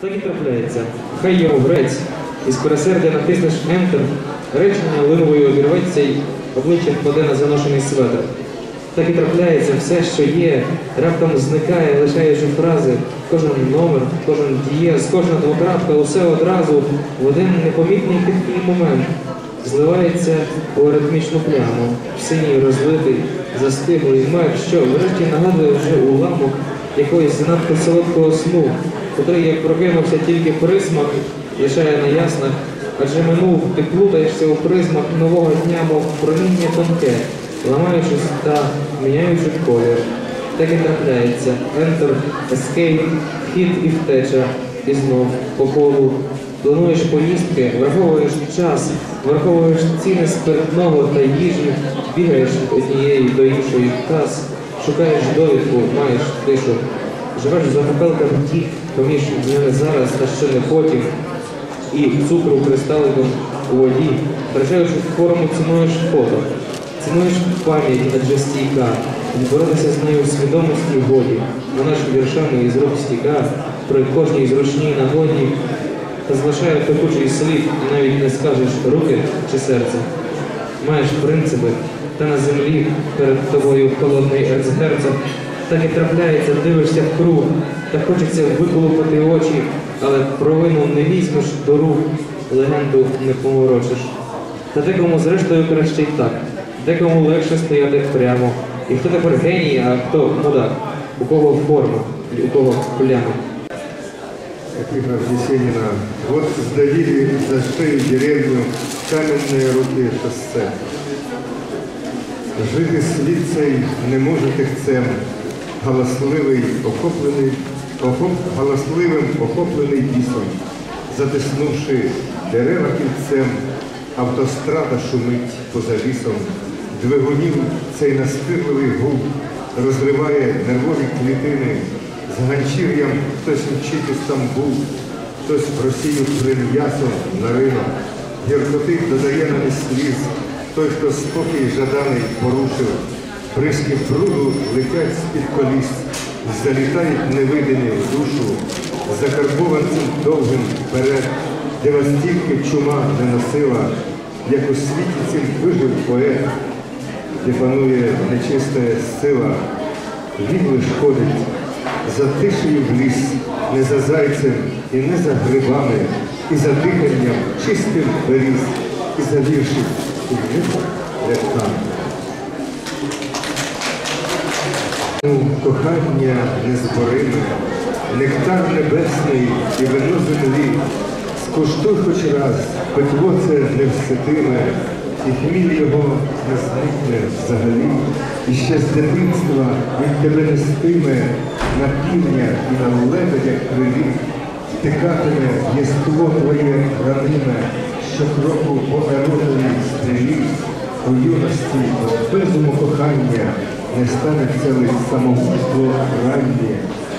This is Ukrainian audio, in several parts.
Так і трапляється. Хай йому грець, і скоросердя натиснеш Enter, речення линовою обірветься й обличчя впаде на заношений светр. Так і трапляється все, що є, раптом зникає, лишаючи фрази, кожен номер, кожен дієз, кожна двокрапка, усе одразу в один непомітний хиткий момент зливається у аритмічну пляму, в синій розлитий, застиглий мер, що врешті нагадує вже уламок якогось занадто солодкого сну, котрий, як прокинувся тільки присмак, лишає на яснах, адже минув, ти плутаєшся у призмах нового дня, мов проміння тонке, ламаючись та міняючи колір. Так і трапляється. Enter, escape, вхід і втеча. І знов по колу. Плануєш поїздки, враховуєш час, враховуєш ціни спиртного та їжі, бігаєш від однієї до іншої кас, шукаєш довідку, маєш тишу, живеш за капелком тік, поміж днями зараз та ще не потім, і цукру кристаликом у воді, втрачаючи форму, цінуєш фото, цінуєш пам'ять, адже стійка, боротися з нею в свідомості годі, вона ж віршами із рук стіка, при кожній зручній нагоді, та залишає пекучий слід, і навіть не скажеш руки чи серце. Маєш принципи, та на землі перед тобою холодний ерцгерцог, так і трапляється, дивишся в круг, та хочеться виколупати очі, але провину не візьмеш до рук, легенду не поморочиш. Та декому зрештою краще й так, декому легше стояти прямо. І хто тепер геній, а хто мудак, у кого форма, у кого пляма. Эпиграф Есенина. Вот сдавили за шею деревню каменные руки шоссе. Жити світ цей не може тихцем, галасливий, охоплений, охоп, галасливим охоплений бісом, затиснувши дерева кільцем, автострада шумить поза лісом, двигунів цей настирливий гул розриває нервові клітини, з ганчір'ям хтось мчить у Стамбул, хтось в Росію прим'ясом на ринок, гіркоти додає нам сліз, той, хто спокій жаданий порушив, бризки бруду летять з-під коліс, залітають невидимі в душу, закарбованцем довгим вперед, де вас тільки чума не носила, як у світі цим вижив поет, де панує нечиста сила, відли шкодить, за тишею в ліс, не за зайцем і не за грибами, і за диханням чистим беріз, і за вірші і небо рядками. Ну, Кохання незбориме, нектар небесний і вино землі. Скуштуй хоч раз, пекло це не вситиме, і хміль його не зникне взагалі. І ще з дитинства він тебе нестиме на півня і на лебедях крилі. Втикатиме єство твоє раниме, що кроку по еротовій стрілі. У юності безуму кохання не станеться лиш самогубство раннє,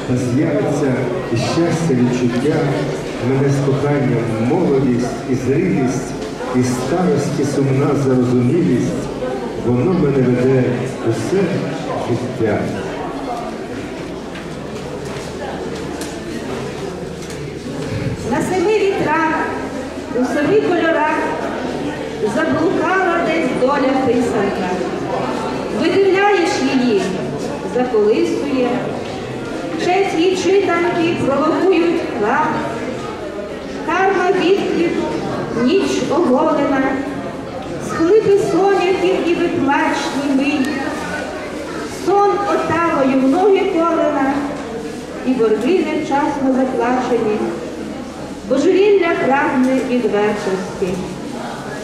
та з'явиться щастя відчуття, мене з коханням молодість і зрілість, і старості сумна зарозумілість, воно мене веде усе життя. На семи вітрах, у семи кольорах заблукала десь доля писанка. Видивляєш заколисує, честь її читанки провокують крах. Карма відклик, ніч оголена, схлипи соняків і виплачні мить. Сон отавою в ноги колена, і борги невчасно заплачені. Божевілля прагне відвертості.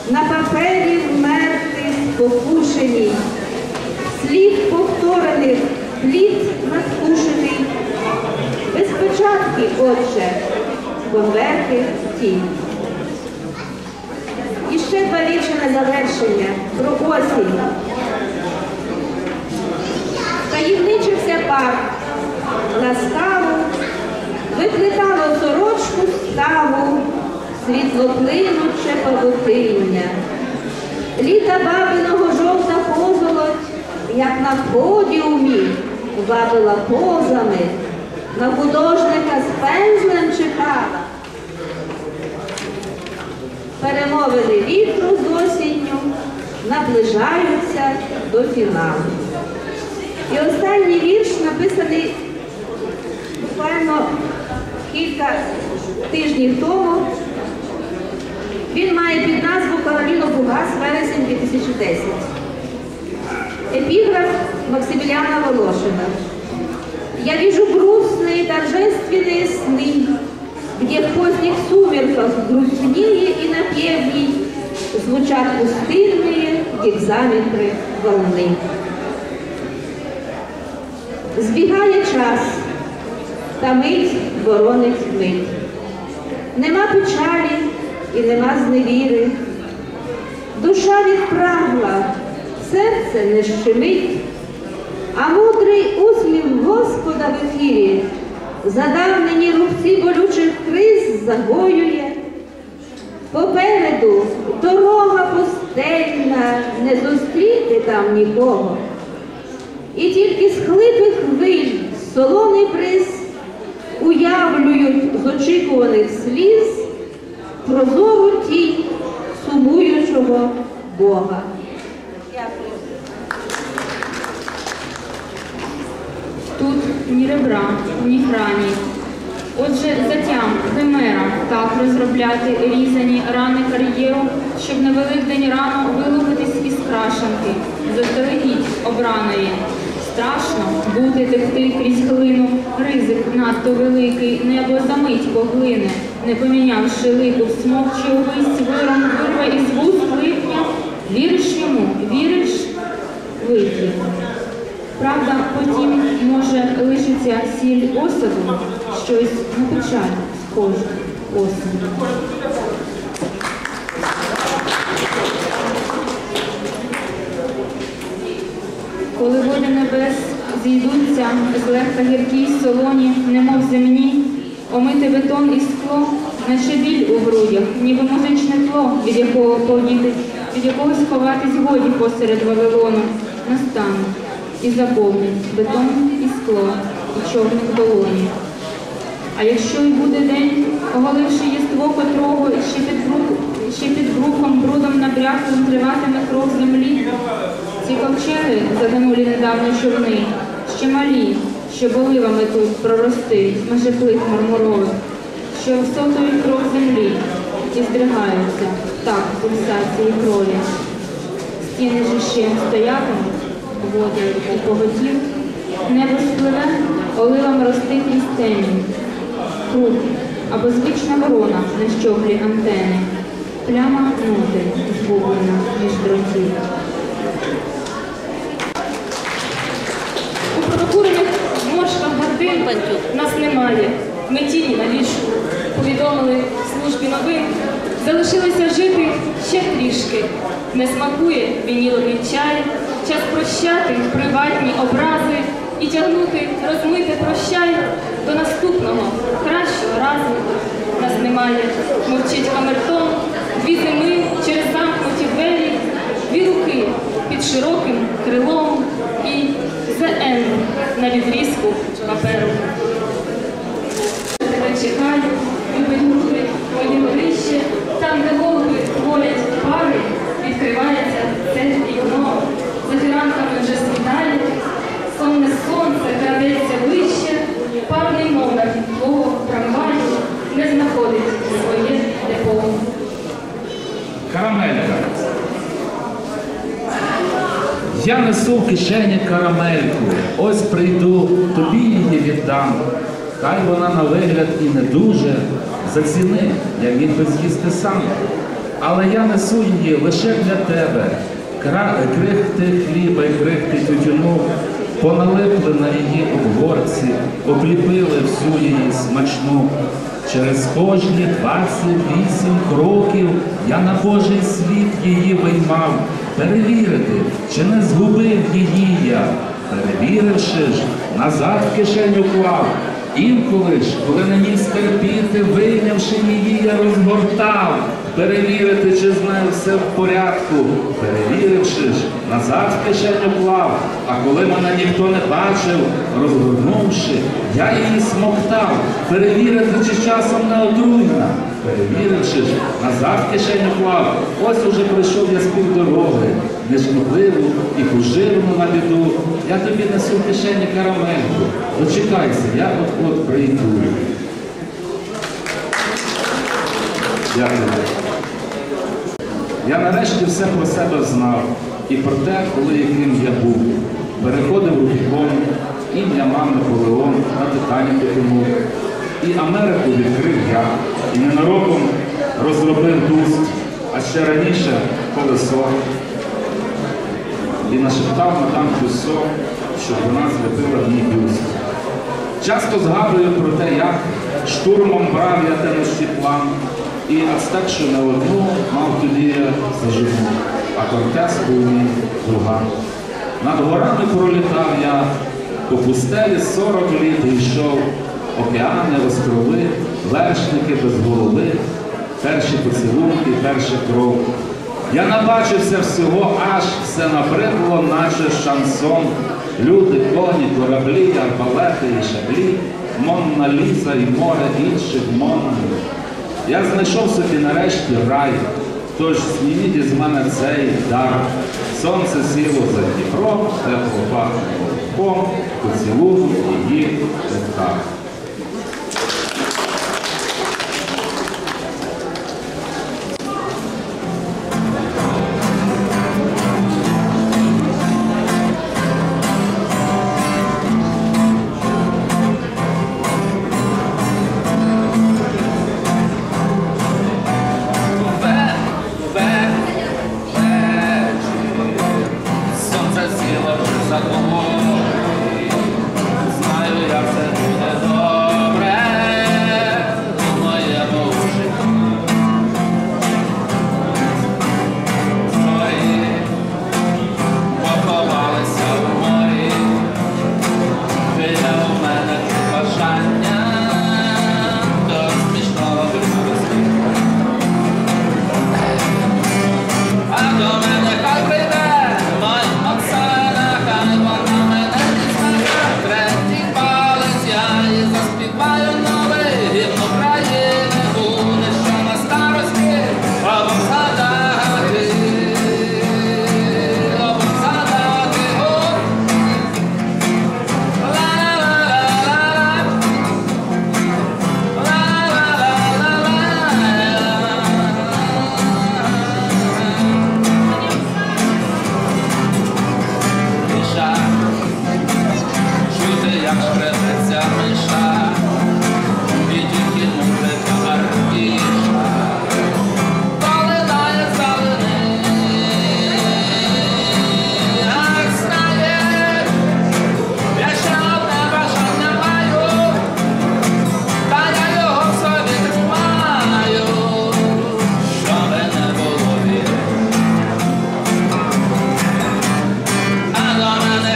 На папері вмерти спокушені, слід повторених, отже, конверти тінь. І ще два вірші на завершення про осінь. Таємничився парк, ласкаво, Викликало сорочку ставу, світлоплинуче павутиння. Літа бабиного жовта позолоть, як на подіумі, вабила позами, на художника з пензлем чекала. Перемовини вітру з осінню наближаються до фіналу. І останній вірш написаний буквально кілька тижнів тому. Він має під назву Кароліно Бугас вересень 2010. Эпиграф Максимилиана Волошина Я вижу грустные торжественные сны, где в поздних сумерках грустнее и напевней звучат пустынные гекзаметры волны. Збігає час, та мить боронить мить. Нема печалі і нема зневіри. Душа відпрагла, серце не щемить, а мудрий усміх Господа в ефірі задавнені рубці болючих криз загоює. Попереду дорога пустельна, не зустріти там нікого. І тільки з хлипих хвиль солоний бриз уявлюють з очікуваних сліз прозору тінь сумуючого Бога. Дякую. Тут ні ребра, ні грані. Отже, затям, химера, так розробляти різані рани кар'єру, щоб на Великдень рано вилупитись із крашанки, заздалегідь обраної. Страшно бути текти крізь глину, ризик надто великий, небо за мить поглине, не помінявши лику, смокче увесь виром вирве із вуст липня. Віриш йому, віриш, вип'є. Правда, потім, може, лишиться сіль осаду, щось на печаль схоже осінь. Коли волі небес зійдуться злегка гіркі й солоні, немов земні, омити бетон і скло, наче біль у грудях, ніби музичне тло, від якого повніти, від якого сховатись годі посеред Вавилону, настане і заповнить бетон і скло, і чорних долоні. А якщо й буде день, оголивши єство котрого, ще під, брук, ще під брухом брудом набряклим триватиме кров землі, ці ковчеги, загинулі недавно човни, ще малі, що боливами тут прорости, меже плит мармурових, що всотують кров землі і здригаються так пульсації крові. Стіни ж ще стоятимуть, води і поготів, небо спливе, оливом рости темінь. Круг або звична ворона на щоглі антени, пляма ноти згублена між дротів. У прокурених зморшках годин нас немає. Ми тіні на ліжку. Повідомили службі новин. Залишилося жити ще трішки. Не смакує вініловий чай, час прощати приватні образи і тягнути розмите прощай до наступного, кращого разу. Нас немає, мовчить камертон, дві зими через замкнуті двері, дві руки під широким крилом і ЗН на відрізку паперу. Тебе чекаю, любить мої горище, там, де голуби творять пари, відкривається це вікно. За фіранками вже світає, сонне сонце крадеться вище, парний номер твого трамваю не знаходить своє депо. Карамелька. Я несу в кишені карамельку. Ось прийду, тобі її віддам. Хай вона на вигляд і не дуже. Заціни, я міг би з'їсти сам. Але я несу її лише для тебе. Крихти хліба і крихти тютюну поналипли на її обгорці, обліпили всю її смачну. Через кожні 28 кроків я на Божий світ її виймав, перевірити, чи не згубив її я. Перевіривши ж, назад в кишеню клав. Інколи ж, коли не міг терпіти, вийнявши її, я розгортав. Перевірити, чи з нею все в порядку. Перевіривши ж, назад в кишеню клав, а коли мене ніхто не бачив, розгорнувши, я її смоктав, перевірити, чи часом не отруйна. Перевіривши ж, назад в кишеню клав, ось уже прийшов я з півдороги, нешкідливу і поживну на біду. Я тобі несу в кишені карамельку. Дочекайся, я от-от прийду. Дякую. Я нарешті все про себе знав і про те, коли яким я був. Переходив Рубікон, ім'я мав Наполеон, на Титаніку тому. І Америку відкрив я, і ненароком розробив дуст, а ще раніше колесо. І нашептав мадам Кюсо, щоб вона злепила мій бюст. Часто згадую про те, як штурмом брав я тенущий план, і ацтекшу не одну мав тоді заживу, а Кортес був мій друган. Над горами пролітав я, по пустелі сорок літ йшов, океани, острови, вершники без голови, перші поцілунки, перша кров. Я набачився всього, аж все набридло, наче шансон. Люди, коні, кораблі, арбалети і шаблі, Монна Ліза і море інших Моннів. Я знайшов собі нарешті рай, тож зніміть із мене цей дар. Сонце сіло за Дніпро, тепло пахне молоком, поцілую її в руках.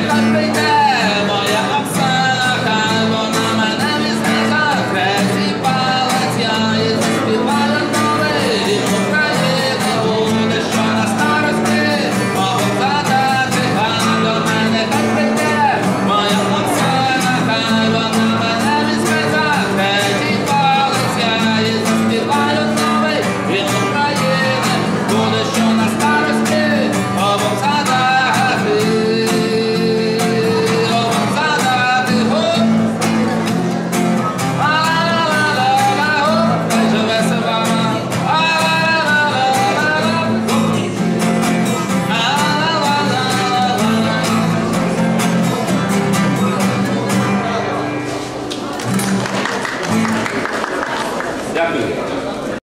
До мене